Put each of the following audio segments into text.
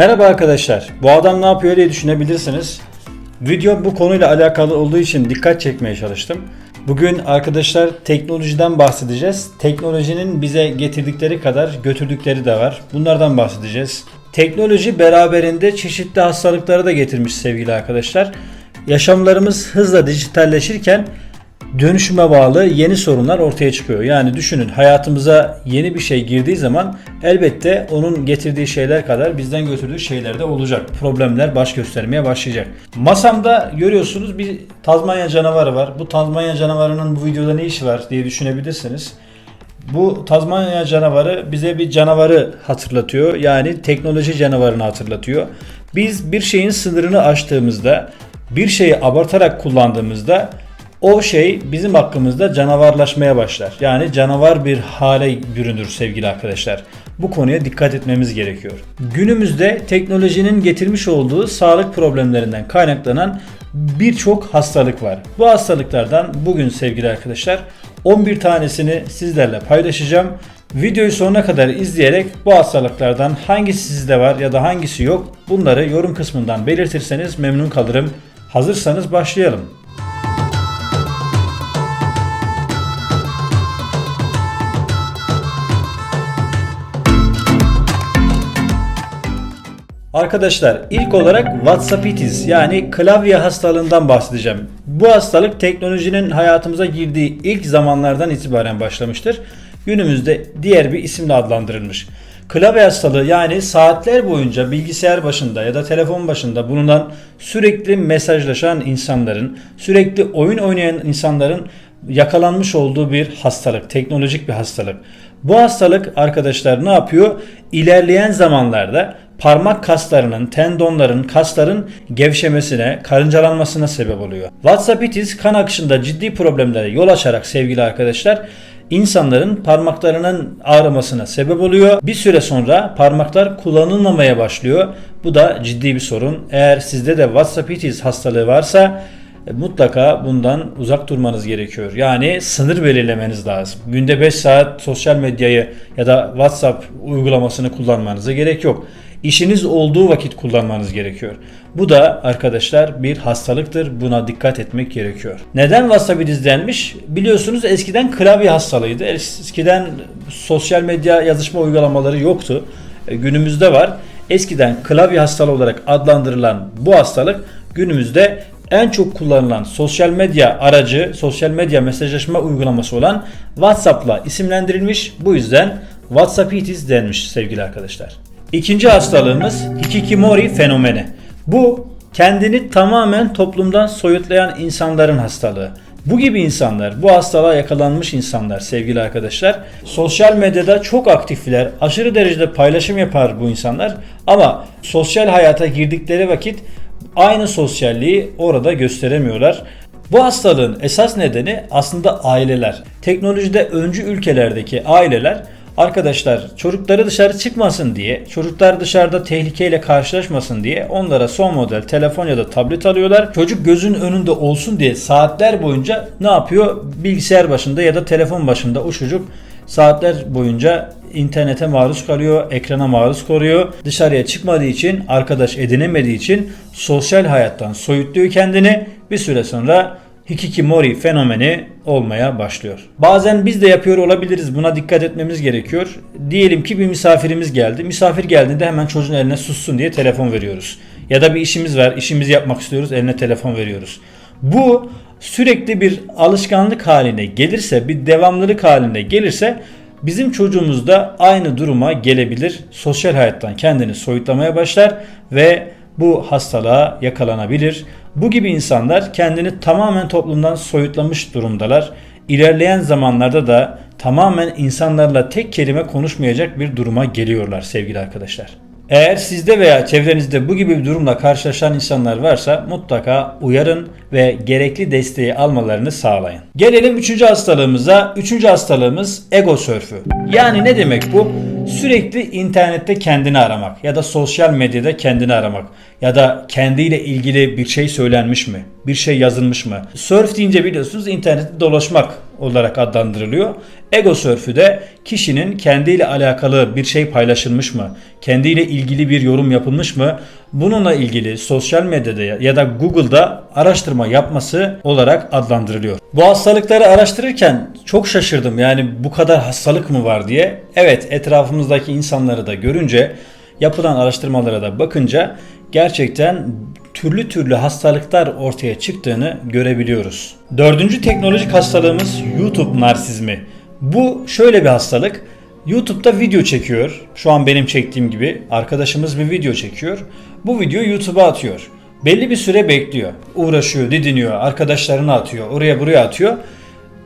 Merhaba arkadaşlar. Bu adam ne yapıyor diye düşünebilirsiniz. Video bu konuyla alakalı olduğu için dikkat çekmeye çalıştım. Bugün arkadaşlar teknolojiden bahsedeceğiz. Teknolojinin bize getirdikleri kadar götürdükleri de var. Bunlardan bahsedeceğiz. Teknoloji beraberinde çeşitli hastalıkları da getirmiş sevgili arkadaşlar. Yaşamlarımız hızla dijitalleşirken dönüşüme bağlı yeni sorunlar ortaya çıkıyor. Yani düşünün hayatımıza yeni bir şey girdiği zaman elbette onun getirdiği şeyler kadar bizden götürdüğü şeyler de olacak. Problemler baş göstermeye başlayacak. Masamda görüyorsunuz bir Tazmanya canavarı var. Bu Tazmanya canavarının bu videoda ne işi var diye düşünebilirsiniz. Bu Tazmanya canavarı bize bir canavarı hatırlatıyor. Yani teknoloji canavarını hatırlatıyor. Biz bir şeyin sınırını aştığımızda, bir şeyi abartarak kullandığımızda o şey bizim hakkımızda canavarlaşmaya başlar. Yani canavar bir hale bürünür sevgili arkadaşlar. Bu konuya dikkat etmemiz gerekiyor. Günümüzde teknolojinin getirmiş olduğu sağlık problemlerinden kaynaklanan birçok hastalık var. Bu hastalıklardan bugün sevgili arkadaşlar 11 tanesini sizlerle paylaşacağım. Videoyu sonuna kadar izleyerek bu hastalıklardan hangisi sizde var ya da hangisi yok bunları yorum kısmından belirtirseniz memnun kalırım. Hazırsanız başlayalım. Arkadaşlar ilk olarak WhatsAppitis yani klavye hastalığından bahsedeceğim. Bu hastalık teknolojinin hayatımıza girdiği ilk zamanlardan itibaren başlamıştır. Günümüzde diğer bir isimle adlandırılmış. Klavye hastalığı yani saatler boyunca bilgisayar başında ya da telefon başında bulunan sürekli mesajlaşan insanların, sürekli oyun oynayan insanların yakalanmış olduğu bir hastalık, teknolojik bir hastalık. Bu hastalık arkadaşlar ne yapıyor? İlerleyen zamanlarda parmak kaslarının, tendonların, kasların gevşemesine, karıncalanmasına sebep oluyor. Watsapitis kan akışında ciddi problemlere yol açarak sevgili arkadaşlar insanların parmaklarının ağrımasına sebep oluyor. Bir süre sonra parmaklar kullanılmamaya başlıyor. Bu da ciddi bir sorun. Eğer sizde de Watsapitis hastalığı varsa mutlaka bundan uzak durmanız gerekiyor. Yani sınır belirlemeniz lazım. Günde 5 saat sosyal medyayı ya da WhatsApp uygulamasını kullanmanıza gerek yok. İşiniz olduğu vakit kullanmanız gerekiyor. Bu da arkadaşlar bir hastalıktır. Buna dikkat etmek gerekiyor. Neden WhatsApp denmiş? Biliyorsunuz eskiden klavye hastalığıydı. Eskiden sosyal medya yazışma uygulamaları yoktu. E, Günümüzde var. Eskiden klavye hastalığı olarak adlandırılan bu hastalık günümüzde en çok kullanılan sosyal medya aracı, sosyal medya mesajlaşma uygulaması olan WhatsApp'la isimlendirilmiş. Bu yüzden WhatsAppitis denmiş sevgili arkadaşlar. İkinci hastalığımız Hikikomori fenomeni. Bu kendini tamamen toplumdan soyutlayan insanların hastalığı. Bu gibi insanlar, bu hastalığa yakalanmış insanlar sevgili arkadaşlar, sosyal medyada çok aktifler, aşırı derecede paylaşım yapar bu insanlar ama sosyal hayata girdikleri vakit aynı sosyalliği orada gösteremiyorlar. Bu hastalığın esas nedeni aslında aileler. Teknolojide öncü ülkelerdeki aileler Arkadaşlar çocukları dışarı çıkmasın diye, çocuklar dışarıda tehlikeyle karşılaşmasın diye onlara son model telefon ya da tablet alıyorlar. Çocuk gözün önünde olsun diye saatler boyunca ne yapıyor? Bilgisayar başında ya da telefon başında o çocuk saatler boyunca internete maruz kalıyor, ekrana maruz kalıyor. Dışarıya çıkmadığı için, arkadaş edinemediği için sosyal hayattan soyutluyor kendini. Bir süre sonra hikikomori fenomeni olmaya başlıyor. Bazen biz de yapıyor olabiliriz. Buna dikkat etmemiz gerekiyor. Diyelim ki bir misafirimiz geldi. Misafir geldiğinde hemen çocuğun eline sussun diye telefon veriyoruz. Ya da bir işimiz var, işimizi yapmak istiyoruz, eline telefon veriyoruz. Bu sürekli bir alışkanlık haline gelirse, bir devamlılık haline gelirse bizim çocuğumuz da aynı duruma gelebilir. Sosyal hayattan kendini soyutlamaya başlar ve bu hastalığa yakalanabilir. Bu gibi insanlar kendini tamamen toplumdan soyutlamış durumdalar. İlerleyen zamanlarda da tamamen insanlarla tek kelime konuşmayacak bir duruma geliyorlar sevgili arkadaşlar. Eğer sizde veya çevrenizde bu gibi bir durumla karşılaşan insanlar varsa mutlaka uyarın ve gerekli desteği almalarını sağlayın. Gelelim üçüncü hastalığımıza. Üçüncü hastalığımız ego sörfü. Yani ne demek bu? Sürekli internette kendini aramak ya da sosyal medyada kendini aramak ya da kendiyle ilgili bir şey söylenmiş mi? Bir şey yazılmış mı? Surf deyince biliyorsunuz internette dolaşmak olarak adlandırılıyor. Ego sörfü de kişinin kendiyle alakalı bir şey paylaşılmış mı? Kendiyle ilgili bir yorum yapılmış mı? Bununla ilgili sosyal medyada ya da Google'da araştırma yapması olarak adlandırılıyor. Bu hastalıkları araştırırken çok şaşırdım. Yani bu kadar hastalık mı var diye. Evet etrafımızdaki insanları da görünce yapılan araştırmalara da bakınca gerçekten türlü türlü hastalıklar ortaya çıktığını görebiliyoruz. Dördüncü teknolojik hastalığımız YouTube narsizmi. Bu şöyle bir hastalık. YouTube'da video çekiyor. Şu an benim çektiğim gibi arkadaşımız bir video çekiyor. Bu videoyu YouTube'a atıyor. Belli bir süre bekliyor. Uğraşıyor, didiniyor, arkadaşlarına atıyor, oraya buraya atıyor.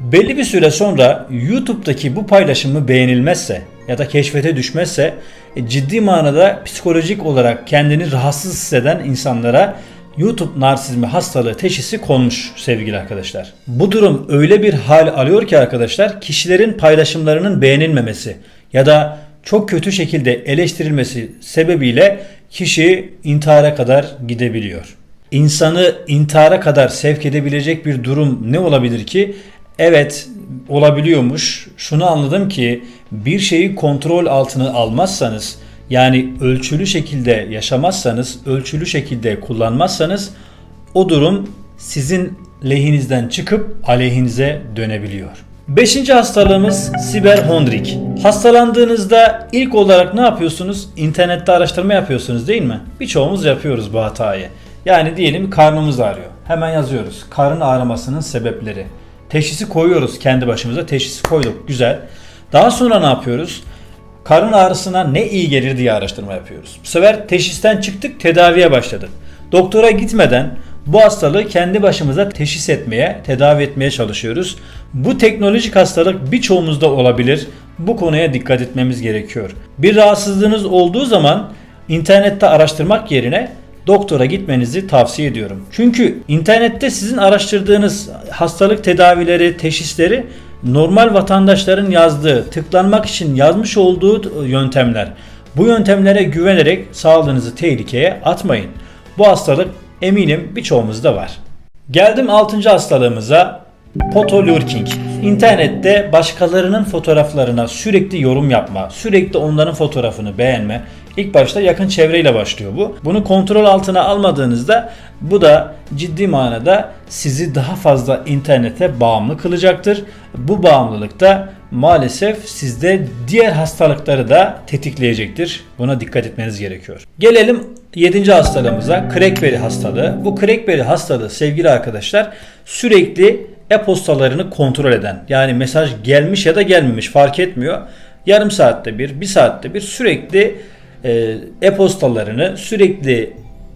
Belli bir süre sonra YouTube'daki bu paylaşımı beğenilmezse ya da keşfete düşmezse e, ciddi manada psikolojik olarak kendini rahatsız hisseden insanlara YouTube narsizmi hastalığı teşhisi konmuş sevgili arkadaşlar. Bu durum öyle bir hal alıyor ki arkadaşlar kişilerin paylaşımlarının beğenilmemesi ya da çok kötü şekilde eleştirilmesi sebebiyle kişi intihara kadar gidebiliyor. İnsanı intihara kadar sevk edebilecek bir durum ne olabilir ki? Evet olabiliyormuş. Şunu anladım ki bir şeyi kontrol altına almazsanız yani ölçülü şekilde yaşamazsanız, ölçülü şekilde kullanmazsanız o durum sizin lehinizden çıkıp aleyhinize dönebiliyor. Beşinci hastalığımız siberhondrik. Hastalandığınızda ilk olarak ne yapıyorsunuz? İnternette araştırma yapıyorsunuz değil mi? Birçoğumuz yapıyoruz bu hatayı. Yani diyelim karnımız ağrıyor. Hemen yazıyoruz. Karın ağrımasının sebepleri. Teşhisi koyuyoruz kendi başımıza. Teşhisi koyduk. Güzel. Daha sonra ne yapıyoruz? Karın ağrısına ne iyi gelir diye araştırma yapıyoruz. Bu sefer teşhisten çıktık, tedaviye başladık. Doktora gitmeden bu hastalığı kendi başımıza teşhis etmeye, tedavi etmeye çalışıyoruz. Bu teknolojik hastalık birçoğumuzda olabilir. Bu konuya dikkat etmemiz gerekiyor. Bir rahatsızlığınız olduğu zaman internette araştırmak yerine doktora gitmenizi tavsiye ediyorum. Çünkü internette sizin araştırdığınız hastalık tedavileri, teşhisleri normal vatandaşların yazdığı, tıklanmak için yazmış olduğu yöntemler. Bu yöntemlere güvenerek sağlığınızı tehlikeye atmayın. Bu hastalık eminim birçoğumuzda var. Geldim 6. hastalığımıza Photolurking. İnternette başkalarının fotoğraflarına sürekli yorum yapma, sürekli onların fotoğrafını beğenme. İlk başta yakın çevreyle başlıyor bu. Bunu kontrol altına almadığınızda bu da ciddi manada sizi daha fazla internete bağımlı kılacaktır. Bu bağımlılık da maalesef sizde diğer hastalıkları da tetikleyecektir. Buna dikkat etmeniz gerekiyor. Gelelim 7. hastalığımıza Crackberry hastalığı. Bu Crackberry hastalığı sevgili arkadaşlar sürekli e-postalarını kontrol eden yani mesaj gelmiş ya da gelmemiş fark etmiyor. Yarım saatte bir, bir saatte bir sürekli e-postalarını sürekli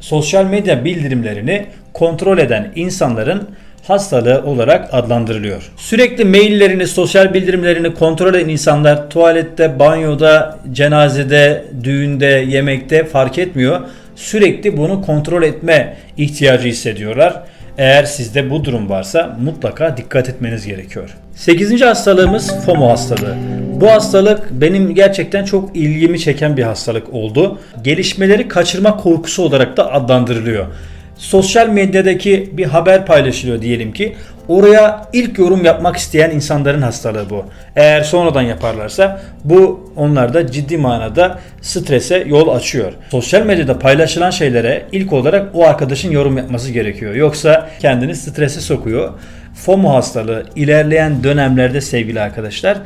sosyal medya bildirimlerini kontrol eden insanların hastalığı olarak adlandırılıyor. Sürekli maillerini, sosyal bildirimlerini kontrol eden insanlar tuvalette, banyoda, cenazede, düğünde, yemekte fark etmiyor. Sürekli bunu kontrol etme ihtiyacı hissediyorlar. Eğer sizde bu durum varsa mutlaka dikkat etmeniz gerekiyor. 8. hastalığımız FOMO hastalığı. Bu hastalık benim gerçekten çok ilgimi çeken bir hastalık oldu. Gelişmeleri kaçırma korkusu olarak da adlandırılıyor. Sosyal medyadaki bir haber paylaşılıyor diyelim ki. Oraya ilk yorum yapmak isteyen insanların hastalığı bu. Eğer sonradan yaparlarsa bu onlarda ciddi manada strese yol açıyor. Sosyal medyada paylaşılan şeylere ilk olarak o arkadaşın yorum yapması gerekiyor. Yoksa kendini strese sokuyor. FOMO hastalığı ilerleyen dönemlerde sevgili arkadaşlar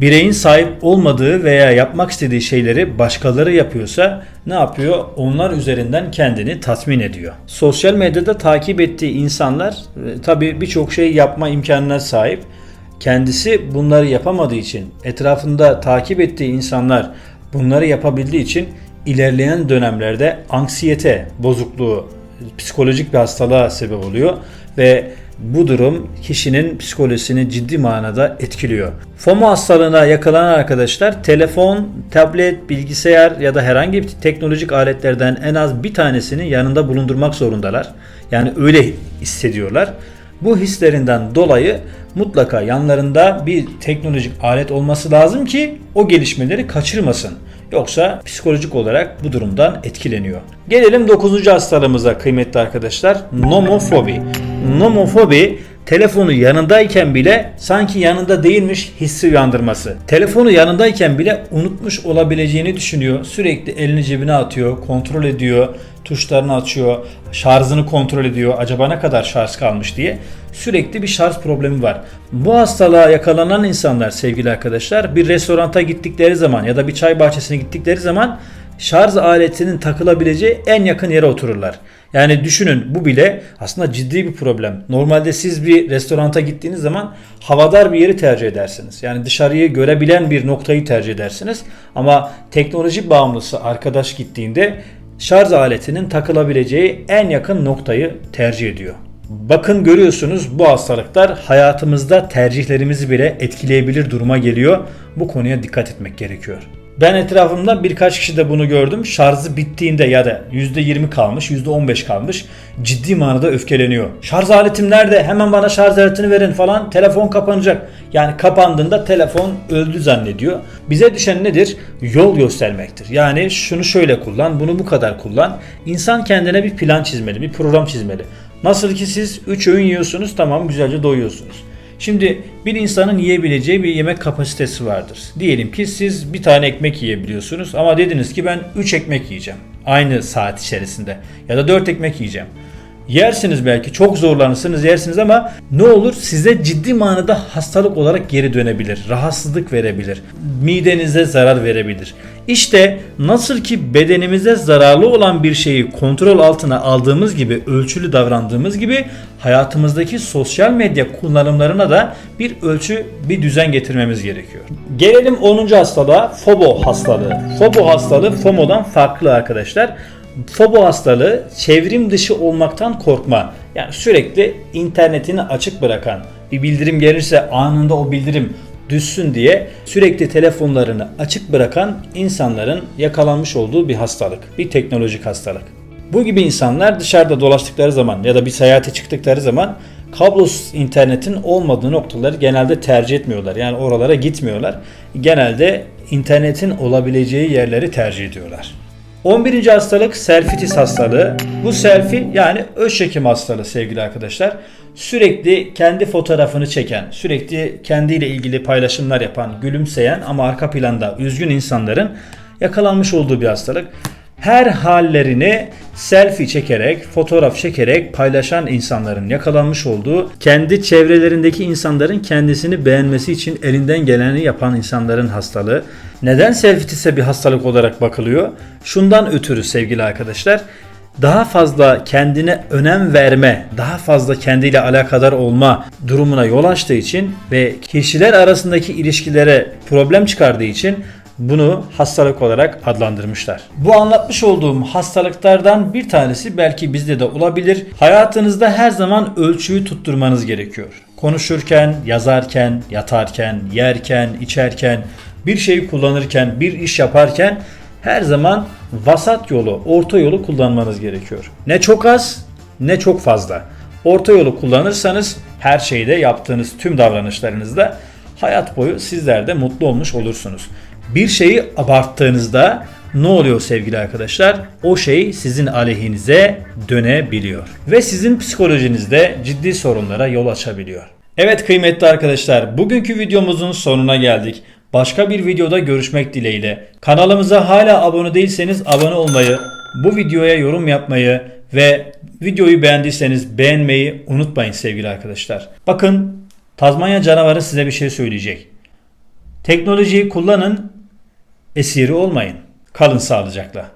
bireyin sahip olmadığı veya yapmak istediği şeyleri başkaları yapıyorsa ne yapıyor? Onlar üzerinden kendini tatmin ediyor. Sosyal medyada takip ettiği insanlar e, tabii birçok şey yapma imkanına sahip. Kendisi bunları yapamadığı için, etrafında takip ettiği insanlar bunları yapabildiği için ilerleyen dönemlerde anksiyete bozukluğu, psikolojik bir hastalığa sebep oluyor ve bu durum kişinin psikolojisini ciddi manada etkiliyor. FOMO hastalığına yakalanan arkadaşlar telefon, tablet, bilgisayar ya da herhangi bir teknolojik aletlerden en az bir tanesini yanında bulundurmak zorundalar. Yani öyle hissediyorlar. Bu hislerinden dolayı mutlaka yanlarında bir teknolojik alet olması lazım ki o gelişmeleri kaçırmasın. Yoksa psikolojik olarak bu durumdan etkileniyor. Gelelim 9. hastalığımıza kıymetli arkadaşlar. Nomofobi. Nomofobi telefonu yanındayken bile sanki yanında değilmiş hissi uyandırması. Telefonu yanındayken bile unutmuş olabileceğini düşünüyor. Sürekli elini cebine atıyor, kontrol ediyor, tuşlarını açıyor, şarjını kontrol ediyor. Acaba ne kadar şarj kalmış diye. Sürekli bir şarj problemi var. Bu hastalığa yakalanan insanlar sevgili arkadaşlar bir restoranta gittikleri zaman ya da bir çay bahçesine gittikleri zaman şarj aletinin takılabileceği en yakın yere otururlar. Yani düşünün bu bile aslında ciddi bir problem. Normalde siz bir restoranta gittiğiniz zaman havadar bir yeri tercih edersiniz. Yani dışarıyı görebilen bir noktayı tercih edersiniz. Ama teknoloji bağımlısı arkadaş gittiğinde şarj aletinin takılabileceği en yakın noktayı tercih ediyor. Bakın görüyorsunuz bu hastalıklar hayatımızda tercihlerimizi bile etkileyebilir duruma geliyor. Bu konuya dikkat etmek gerekiyor. Ben etrafımda birkaç kişi de bunu gördüm. Şarjı bittiğinde ya da %20 kalmış, %15 kalmış ciddi manada öfkeleniyor. Şarj aletim nerede? Hemen bana şarj aletini verin falan. Telefon kapanacak. Yani kapandığında telefon öldü zannediyor. Bize düşen nedir? Yol göstermektir. Yani şunu şöyle kullan, bunu bu kadar kullan. İnsan kendine bir plan çizmeli, bir program çizmeli. Nasıl ki siz 3 öğün yiyorsunuz tamam güzelce doyuyorsunuz. Şimdi bir insanın yiyebileceği bir yemek kapasitesi vardır. Diyelim ki siz bir tane ekmek yiyebiliyorsunuz ama dediniz ki ben 3 ekmek yiyeceğim. Aynı saat içerisinde ya da 4 ekmek yiyeceğim. Yersiniz belki çok zorlanırsınız yersiniz ama ne olur size ciddi manada hastalık olarak geri dönebilir. Rahatsızlık verebilir. Midenize zarar verebilir. İşte nasıl ki bedenimize zararlı olan bir şeyi kontrol altına aldığımız gibi ölçülü davrandığımız gibi hayatımızdaki sosyal medya kullanımlarına da bir ölçü bir düzen getirmemiz gerekiyor. Gelelim 10. hastalığa FOBO hastalığı. FOBO hastalığı FOMO'dan farklı arkadaşlar. Fobo hastalığı çevrim dışı olmaktan korkma. Yani sürekli internetini açık bırakan, bir bildirim gelirse anında o bildirim düşsün diye sürekli telefonlarını açık bırakan insanların yakalanmış olduğu bir hastalık. Bir teknolojik hastalık. Bu gibi insanlar dışarıda dolaştıkları zaman ya da bir seyahate çıktıkları zaman kablosuz internetin olmadığı noktaları genelde tercih etmiyorlar. Yani oralara gitmiyorlar. Genelde internetin olabileceği yerleri tercih ediyorlar. 11. hastalık selfitis hastalığı. Bu selfie yani öz çekim hastalığı sevgili arkadaşlar. Sürekli kendi fotoğrafını çeken, sürekli kendiyle ilgili paylaşımlar yapan, gülümseyen ama arka planda üzgün insanların yakalanmış olduğu bir hastalık. Her hallerini selfie çekerek, fotoğraf çekerek paylaşan insanların yakalanmış olduğu, kendi çevrelerindeki insanların kendisini beğenmesi için elinden geleni yapan insanların hastalığı. Neden selfitise bir hastalık olarak bakılıyor? Şundan ötürü sevgili arkadaşlar, daha fazla kendine önem verme, daha fazla kendiyle alakadar olma durumuna yol açtığı için ve kişiler arasındaki ilişkilere problem çıkardığı için bunu hastalık olarak adlandırmışlar. Bu anlatmış olduğum hastalıklardan bir tanesi belki bizde de olabilir. Hayatınızda her zaman ölçüyü tutturmanız gerekiyor. Konuşurken, yazarken, yatarken, yerken, içerken, bir şeyi kullanırken, bir iş yaparken her zaman vasat yolu, orta yolu kullanmanız gerekiyor. Ne çok az, ne çok fazla. Orta yolu kullanırsanız her şeyde yaptığınız tüm davranışlarınızda hayat boyu sizler de mutlu olmuş olursunuz. Bir şeyi abarttığınızda ne oluyor sevgili arkadaşlar? O şey sizin aleyhinize dönebiliyor ve sizin psikolojinizde ciddi sorunlara yol açabiliyor. Evet kıymetli arkadaşlar, bugünkü videomuzun sonuna geldik. Başka bir videoda görüşmek dileğiyle. Kanalımıza hala abone değilseniz abone olmayı, bu videoya yorum yapmayı ve videoyu beğendiyseniz beğenmeyi unutmayın sevgili arkadaşlar. Bakın Tazmanya canavarı size bir şey söyleyecek. Teknolojiyi kullanın, esiri olmayın. Kalın sağlıcakla.